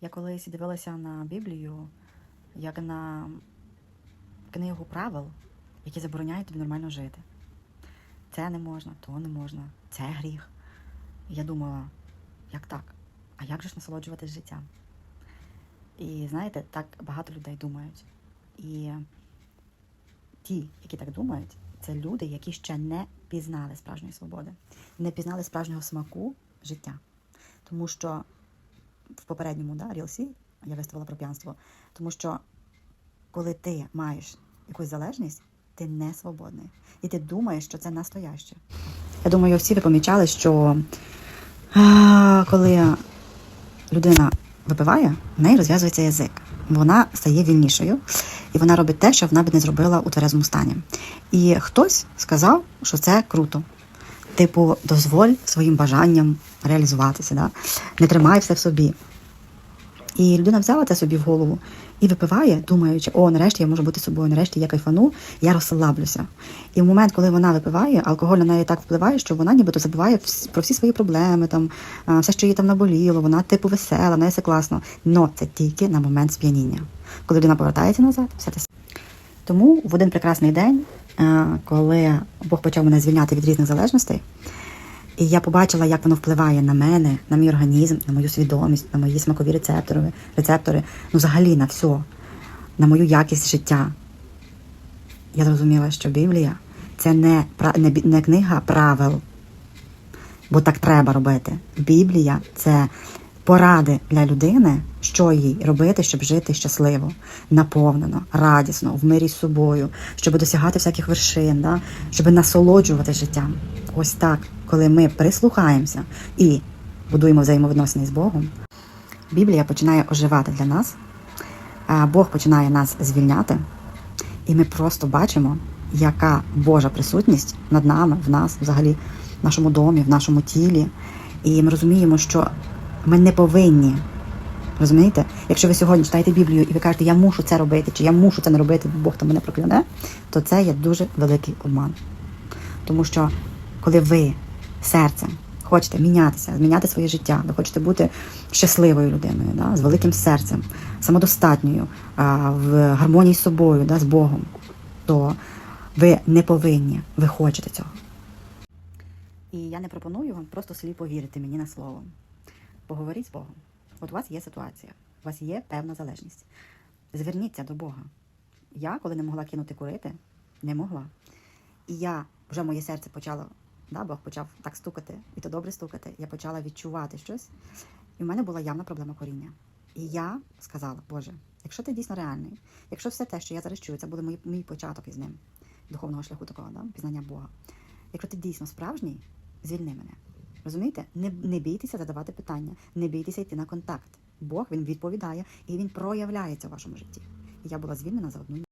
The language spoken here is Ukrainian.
Я колись дивилася на Біблію як на книгу правил, які забороняють тобі нормально жити. Це не можна, то не можна, це гріх. І я думала, як так? А як же ж насолоджуватись життям? І знаєте, так багато людей думають. І ті, які так думають, це люди, які ще не пізнали справжньої свободи, не пізнали справжнього смаку життя. Тому що в попередньому да, рілсі я виставила про п'янство, тому що коли ти маєш якусь залежність, ти не свободний. І ти думаєш, що це настояще. Я думаю, всі ви помічали, що а, коли людина випиває, в неї розв'язується язик. Вона стає вільнішою, і вона робить те, що вона б не зробила у тверезому стані. І хтось сказав, що це круто. Типу, дозволь своїм бажанням реалізуватися, да? не тримай все в собі. І людина взяла це собі в голову і випиває, думаючи, о, нарешті я можу бути собою, нарешті я кайфану, я розслаблюся. І в момент, коли вона випиває, алкоголь на неї так впливає, що вона нібито забуває про всі свої проблеми, там, все, що їй там наболіло, вона типу весела, в неї все класно. Но це тільки на момент сп'яніння. Коли людина повертається назад, все те. Тому в один прекрасний день, е, коли Бог почав мене звільняти від різних залежностей, і я побачила, як воно впливає на мене, на мій організм, на мою свідомість, на мої смакові рецептори, рецептори, ну взагалі на все, на мою якість життя. Я зрозуміла, що Біблія це не, не, не книга правил, бо так треба робити. Біблія це поради для людини, що їй робити, щоб жити щасливо, наповнено, радісно, в мирі з собою, щоб досягати всяких вершин, да? щоб насолоджувати життям. Ось так, коли ми прислухаємося і будуємо взаємовідносини з Богом, Біблія починає оживати для нас, Бог починає нас звільняти, і ми просто бачимо, яка Божа присутність над нами, в нас, взагалі, в нашому домі, в нашому тілі. І ми розуміємо, що ми не повинні. Розумієте? Якщо ви сьогодні читаєте Біблію і ви кажете, я мушу це робити, чи я мушу це не робити, бо Бог там мене прокляне, то це є дуже великий обман. Тому що коли ви серцем хочете мінятися, зміняти своє життя, ви хочете бути щасливою людиною, да, з великим серцем, самодостатньою, в гармонії з собою, да, з Богом, то ви не повинні, ви хочете цього. І я не пропоную вам просто сліпо вірити мені на слово. Поговоріть з Богом. От у вас є ситуація, у вас є певна залежність. Зверніться до Бога. Я, коли не могла кинути курити, не могла. І я вже моє серце почало, да, Бог почав так стукати, і то добре стукати. Я почала відчувати щось, і в мене була явна проблема коріння. І я сказала, Боже, якщо ти дійсно реальний, якщо все те, що я зараз чую, це буде мій, мій початок із ним, духовного шляху такого, да, пізнання Бога. Якщо ти дійсно справжній, звільни мене. Розумієте? Не, не бійтеся задавати питання, не бійтеся йти на контакт. Бог він відповідає і він проявляється в вашому житті. Я була звільнена за одну.